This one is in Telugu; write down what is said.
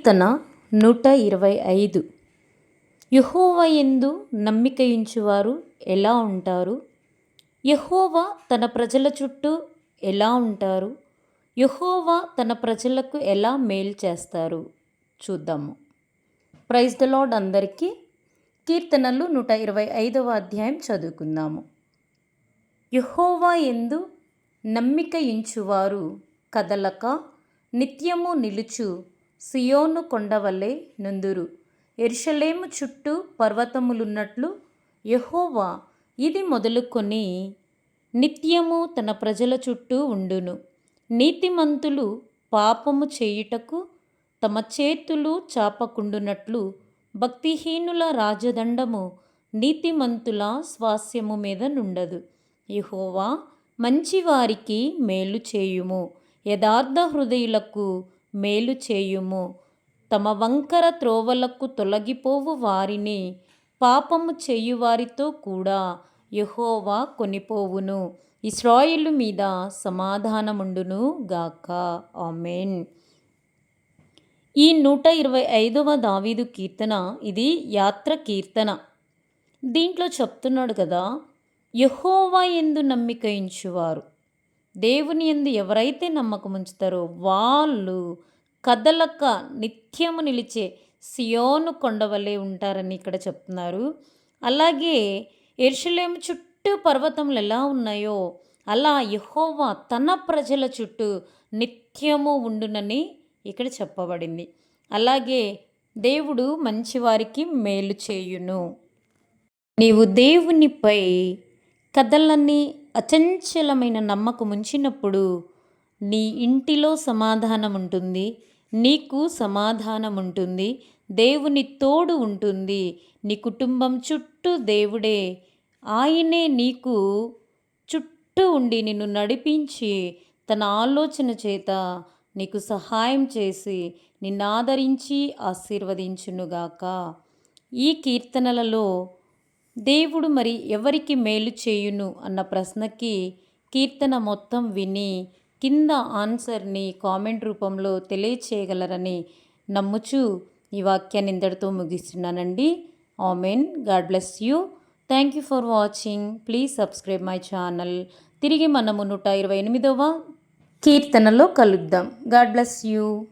కీర్తన నూట ఇరవై ఐదు. యహోవా ఎందు నమ్మికయించువారు ఎలా ఉంటారు? యహోవా తన ప్రజల చుట్టూ ఎలా ఉంటారు? యహోవా తన ప్రజలకు ఎలా మేలు చేస్తారు? చూద్దాము. ప్రైజ్ ద లాడ్ అందరికీ కీర్తనలు నూట ఇరవై ఐదవ అధ్యాయం చదువుకుందాము. యహోవా ఎందు నమ్మిక ఇంచువారు కదలక నిత్యము నిలుచు సియోను కొండవలె నుందురు. ఎర్షలేము చుట్టూ పర్వతములున్నట్లు యహోవా ఇది మొదలుకొని నిత్యము తన ప్రజల చుట్టూ ఉండును. నీతిమంతులు పాపము చేయుటకు తమ చేతులు చాపకుండునట్లు భక్తిహీనుల రాజదండము నీతిమంతుల స్వాస్యము మీద నుండదు. యహోవా మంచివారికి మేలు చేయుము. యథార్థ హృదయులకు మేలు చేయుము. తమ వంకర త్రోవలకు తొలగిపోవు వారిని. పాపము చేయువారితో కూడా యహోవా కొనిపోవును. ఇస్రాయిలు మీద సమాధానముండును గాక. ఆమెన్. ఈ నూట ఇరవై ఐదవ దావీదు కీర్తన ఇది యాత్ర కీర్తన. దీంట్లో చెప్తున్నాడు కదా యహోవా ఎందు నమ్మిక ఇంచువారు దేవుని ఎందు ఎవరైతే నమ్మకం ఉంచుతారో వాళ్ళు కదలక నిత్యము నిలిచే సియోను కొండవలే ఉంటారని ఇక్కడ చెప్తున్నారు. అలాగే ఎర్షలేము చుట్టూ పర్వతములు ఎలా ఉన్నాయో అలా యహోవా తన ప్రజల చుట్టూ నిత్యము ఉండునని ఇక్కడ చెప్పబడింది. అలాగే దేవుడు మంచివారికి మేలు చేయును. నీవు దేవునిపై కథలన్నీ అచంచలమైన నమ్మకం ఉంచినప్పుడు నీ ఇంటిలో సమాధానం ఉంటుంది నీకు సమాధానం ఉంటుంది దేవుని తోడు ఉంటుంది నీ కుటుంబం చుట్టూ దేవుడే ఆయనే నీకు చుట్టూ ఉండి నిన్ను నడిపించి తన ఆలోచన చేత నీకు సహాయం చేసి నిన్ను ఆదరించి ఆశీర్వదించునుగాక. ఈ కీర్తనలలో దేవుడు మరి ఎవరికి మేలు చేయును అన్న ప్రశ్నకి కీర్తన మొత్తం విని కింద ఆన్సర్ని కామెంట్ రూపంలో తెలియచేయగలరని నమ్ముచు ఈ వాక్యాన్ని ఇంతటితో ముగిస్తున్నానండి. Amen. God bless you. Thank you for watching. Please subscribe my channel. తిరిగి మనము నూట ఇరవై ఎనిమిదవ కీర్తనలో కలుద్దాం. God bless you.